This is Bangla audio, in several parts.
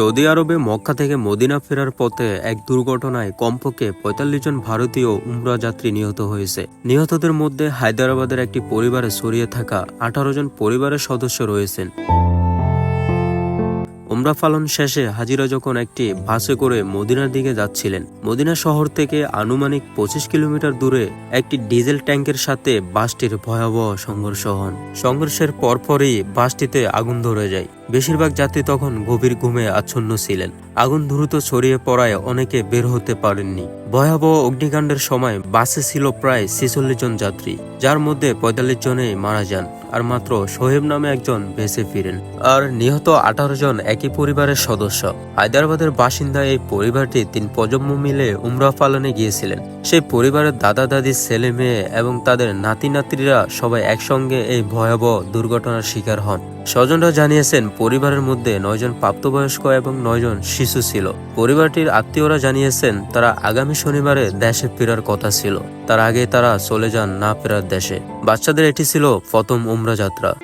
সৌদি আরবে মক্কা থেকে মদিনা ফেরার পথে এক দুর্ঘটনায় কমপক্ষে পঁয়তাল্লিশ জন ভারতীয় উমরা যাত্রী নিহত হয়েছে। নিহতদের মধ্যে হায়দ্রাবাদের একটি পরিবারে ছড়িয়ে থাকা আঠারো জন পরিবারের সদস্য রয়েছেন। উমরা পালন শেষে হাজিরা যখন একটি বাসে করে মদিনার দিকে যাচ্ছিলেন, মদিনা শহর থেকে আনুমানিক পঁচিশ কিলোমিটার দূরে একটি ডিজেল ট্যাঙ্কের সাথে বাসটির ভয়াবহ সংঘর্ষ হন। সংঘর্ষের পরপরই বাসটিতে আগুন ধরে যায়। বেশিরভাগ যাত্রী তখন গভীর ঘুমে আচ্ছন্ন ছিলেন। আগুন দ্রুত ছড়িয়ে পড়ায় অনেকে বের হতে পারেননি। ভয়াবহ অগ্নিকাণ্ডের সময় বাসে ছিল প্রায় ছেচল্লিশ জন যাত্রী, যার মধ্যে পঁয়তাল্লিশ জনেই মারা যান। আর মাত্র সোহেব নামে একজন বেঁচে ফিরেন। আর নিহত আঠারো জন একই পরিবারের সদস্য। হায়দ্রাবাদের বাসিন্দা এই পরিবারটি তিন প্রজন্ম মিলে উমরা পালনে গিয়েছিলেন। সেই পরিবারের দাদা, দাদি, ছেলে মেয়ে এবং তাদের নাতি নাতিরা সবাই একসঙ্গে এই ভয়াবহ দুর্ঘটনার শিকার হন। স্বজনরা জানিয়েছেন, পরিবারের মধ্যে নয়জন প্রাপ্তবয়স্ক এবং নয়জন শিশু ছিল। পরিবারটির আত্মীয়রা জানিয়েছেন, তারা আগামী শনিবারে দেশে ফেরার কথা ছিল। তার আগে তারা চলে যান না ফেরার দেশে। বাচ্চাদের এটি ছিল প্রথম উমরা যাত্রা।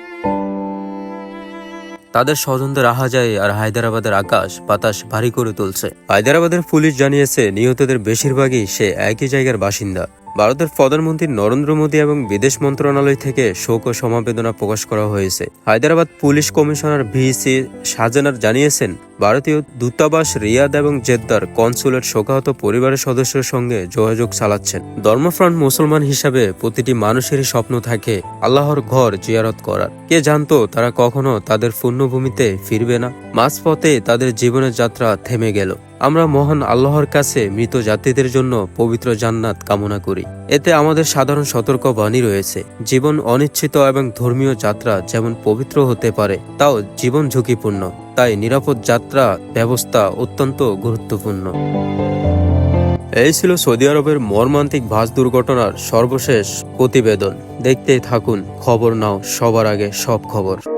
তাদের স্বজনদের আহা যায় আর হায়দ্রাবাদের আকাশ বাতাস ভারী করে তুলছে। হায়দ্রাবাদের পুলিশ জানিয়েছে, নিহতদের বেশিরভাগই সে একই জায়গার বাসিন্দা। ভারতের প্রধানমন্ত্রী নরেন্দ্র মোদী এবং বিদেশ মন্ত্রণালয় থেকে শোক ও সমবেদনা প্রকাশ করা হয়েছে। Hyderabad police commissioner VC Sajjanar জানিয়েছেন, ভারতীয় দূতাবাস রিয়াদ এবং জেদ্দার কনসুলেট শোকাহত পরিবারের সদস্যের সঙ্গে যোগাযোগ চালাচ্ছেন। ধর্মফ্রন্ট মুসলমান হিসাবে প্রতিটি মানুষেরই স্বপ্ন থাকে আল্লাহর ঘর জিয়ারত করার। কে জানতো তারা কখনো তাদের পূর্ণভূমিতে ফিরবে না। মাঝপথে তাদের জীবনের যাত্রা থেমে গেল। আমরা মহান আল্লাহর কাছে মৃত যাত্রীদের জন্য পবিত্র জান্নাত কামনা করি। এতে আমাদের সাধারণ সতর্ক বাণী রয়েছে। জীবন অনিশ্চিত এবং ধর্মীয় যাত্রা যেমন পবিত্র হতে পারে, তাও জীবন ঝুঁকিপূর্ণ। তাই নিরাপদ যাত্রা ব্যবস্থা অত্যন্ত গুরুত্বপূর্ণ। এই ছিল সৌদি আরবের মর্মান্তিক বাস দুর্ঘটনার সর্বশেষ প্রতিবেদন। দেখতেই থাকুন, খবর নাও, সবার আগে সব খবর।